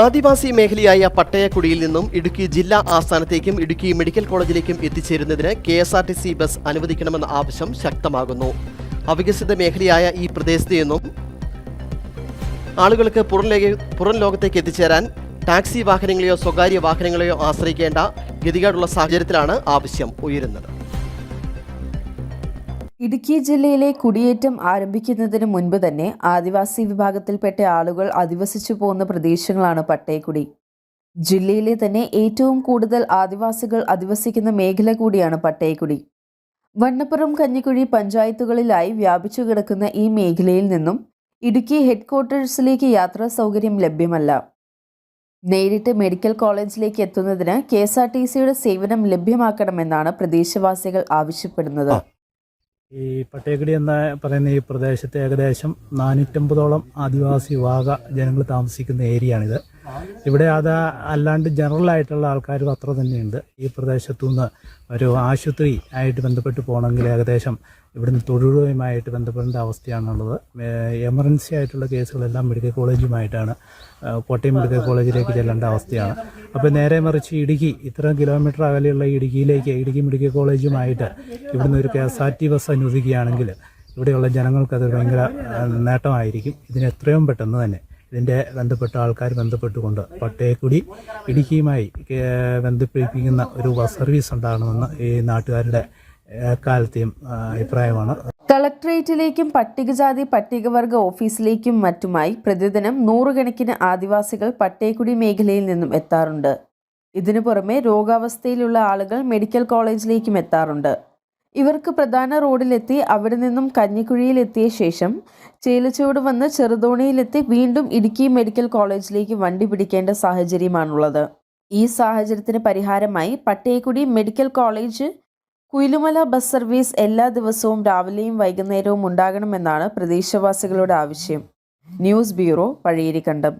ആദിവാസി മേഖലയായ പട്ടയക്കുടിയിൽ നിന്നും ഇടുക്കി ജില്ലാ ആസ്ഥാനത്തേക്കും ഇടുക്കി മെഡിക്കൽ കോളേജിലേക്കും എത്തിച്ചേരുന്നതിന് K S R T C bus അനുവദിക്കണമെന്ന ആവശ്യം ശക്തമാകുന്നു. അവികസിത മേഖലയായ ഈ പ്രദേശത്ത് നിന്നും ആളുകൾക്ക് പുറം ലോകത്തേക്ക് എത്തിച്ചേരാൻ ടാക്സി വാഹനങ്ങളെയോ സ്വകാര്യ വാഹനങ്ങളെയോ ആശ്രയിക്കേണ്ട ഗതികേടുള്ള സാഹചര്യത്തിലാണ് ആവശ്യം ഉയരുന്നത്. ഇടുക്കി ജില്ലയിലെ കുടിയേറ്റം ആരംഭിക്കുന്നതിന് മുൻപ് തന്നെ ആദിവാസി വിഭാഗത്തിൽപ്പെട്ട ആളുകൾ അധിവസിച്ചു പോകുന്ന പ്രദേശങ്ങളാണ് പട്ടയക്കുടി ജില്ലയിലെ തന്നെ ഏറ്റവും കൂടുതൽ ആദിവാസികൾ അധിവസിക്കുന്ന മേഖല കൂടിയാണ് പട്ടയക്കുടി വണ്ണപ്പുറം കഞ്ഞിക്കുഴി പഞ്ചായത്തുകളിലായി വ്യാപിച്ചു കിടക്കുന്ന ഈ മേഖലയിൽ നിന്നും ഇടുക്കി ഹെഡ്ക്വാർട്ടേഴ്സിലേക്ക് യാത്രാ സൗകര്യം ലഭ്യമല്ല. നേരിട്ട് മെഡിക്കൽ കോളേജിലേക്ക് എത്തുന്നതിന് കെ എസ് ആർ ടി സിയുടെ സേവനം ലഭ്യമാക്കണമെന്നാണ് പ്രദേശവാസികൾ ആവശ്യപ്പെടുന്നത്. ഈ പട്ടേക്കടി എന്ന പറയുന്ന ഈ പ്രദേശത്ത് ഏകദേശം നാനൂറ്റമ്പതോളം ആദിവാസി വിഭാഗ ജനങ്ങൾ താമസിക്കുന്ന ഏരിയ ആണിത് ഇവിടെ അത് അല്ലാണ്ട് ജനറൽ ആയിട്ടുള്ള ആൾക്കാരും അത്ര തന്നെയുണ്ട്. ഈ പ്രദേശത്തു നിന്ന് ഒരു ആശുപത്രി ആയിട്ട് ബന്ധപ്പെട്ട് പോകണമെങ്കിൽ ഏകദേശം ഇവിടുന്ന് തൊഴിലുമായിട്ട് ബന്ധപ്പെടേണ്ട അവസ്ഥയാണുള്ളത്. എമർജൻസി ആയിട്ടുള്ള കേസുകളെല്ലാം മെഡിക്കൽ കോളേജുമായിട്ടാണ് കോട്ടയം മെഡിക്കൽ കോളേജിലേക്ക് ചെല്ലേണ്ട അവസ്ഥയാണ്. അപ്പോൾ നേരെ മറിച്ച് ഇടുക്കി ഇത്ര കിലോമീറ്റർ അകലെയുള്ള ഇടുക്കിയിലേക്ക് ഇടുക്കി മെഡിക്കൽ കോളേജുമായിട്ട് ഇവിടുന്ന് ഒരു K S R T bus അനുവദിക്കുകയാണെങ്കിൽ ഇവിടെയുള്ള ജനങ്ങൾക്ക് അത് ഭയങ്കര നേട്ടമായിരിക്കും. ഇതിന് എത്രയും പെട്ടെന്ന് തന്നെ ഇതിന്റെ ബന്ധപ്പെട്ട ആൾക്കാർ ബന്ധപ്പെട്ടുകൊണ്ട് പട്ടയക്കുടി ഇടുക്കിയുമായി ബന്ധിപ്പിക്കുന്ന ഒരു ബസ് സർവീസ് ഉണ്ടാകണമെന്ന് ഈ നാട്ടുകാരുടെ കാലത്തെയും അഭിപ്രായമാണ്. കളക്ടറേറ്റിലേക്കും പട്ടികജാതി പട്ടികവർഗ ഓഫീസിലേക്കും മറ്റുമായി പ്രതിദിനം നൂറുകണക്കിന് ആദിവാസികൾ പട്ടേക്കുടി മേഖലയിൽ നിന്നും എത്താറുണ്ട്. ഇതിനു പുറമെ രോഗാവസ്ഥയിലുള്ള ആളുകൾ മെഡിക്കൽ കോളേജിലേക്കും എത്താറുണ്ട്. ഇവർക്ക് പ്രധാന റോഡിലെത്തി അവിടെ നിന്നും കഞ്ഞിക്കുഴിയിലെത്തിയ ശേഷം ചേലച്ചുവട് വന്ന് ചെറുതോണിയിലെത്തി വീണ്ടും ഇടുക്കി മെഡിക്കൽ കോളേജിലേക്ക് വണ്ടി പിടിക്കേണ്ട സാഹചര്യമാണുള്ളത്. ഈ സാഹചര്യത്തിന് പരിഹാരമായി Pattekudi medical college Kuyilumala bus service എല്ലാ ദിവസവും രാവിലെയും വൈകുന്നേരവും ഉണ്ടാകണമെന്നാണ് പ്രദേശവാസികളുടെ ആവശ്യം. News bureau പഴയേരിക്കണ്ടം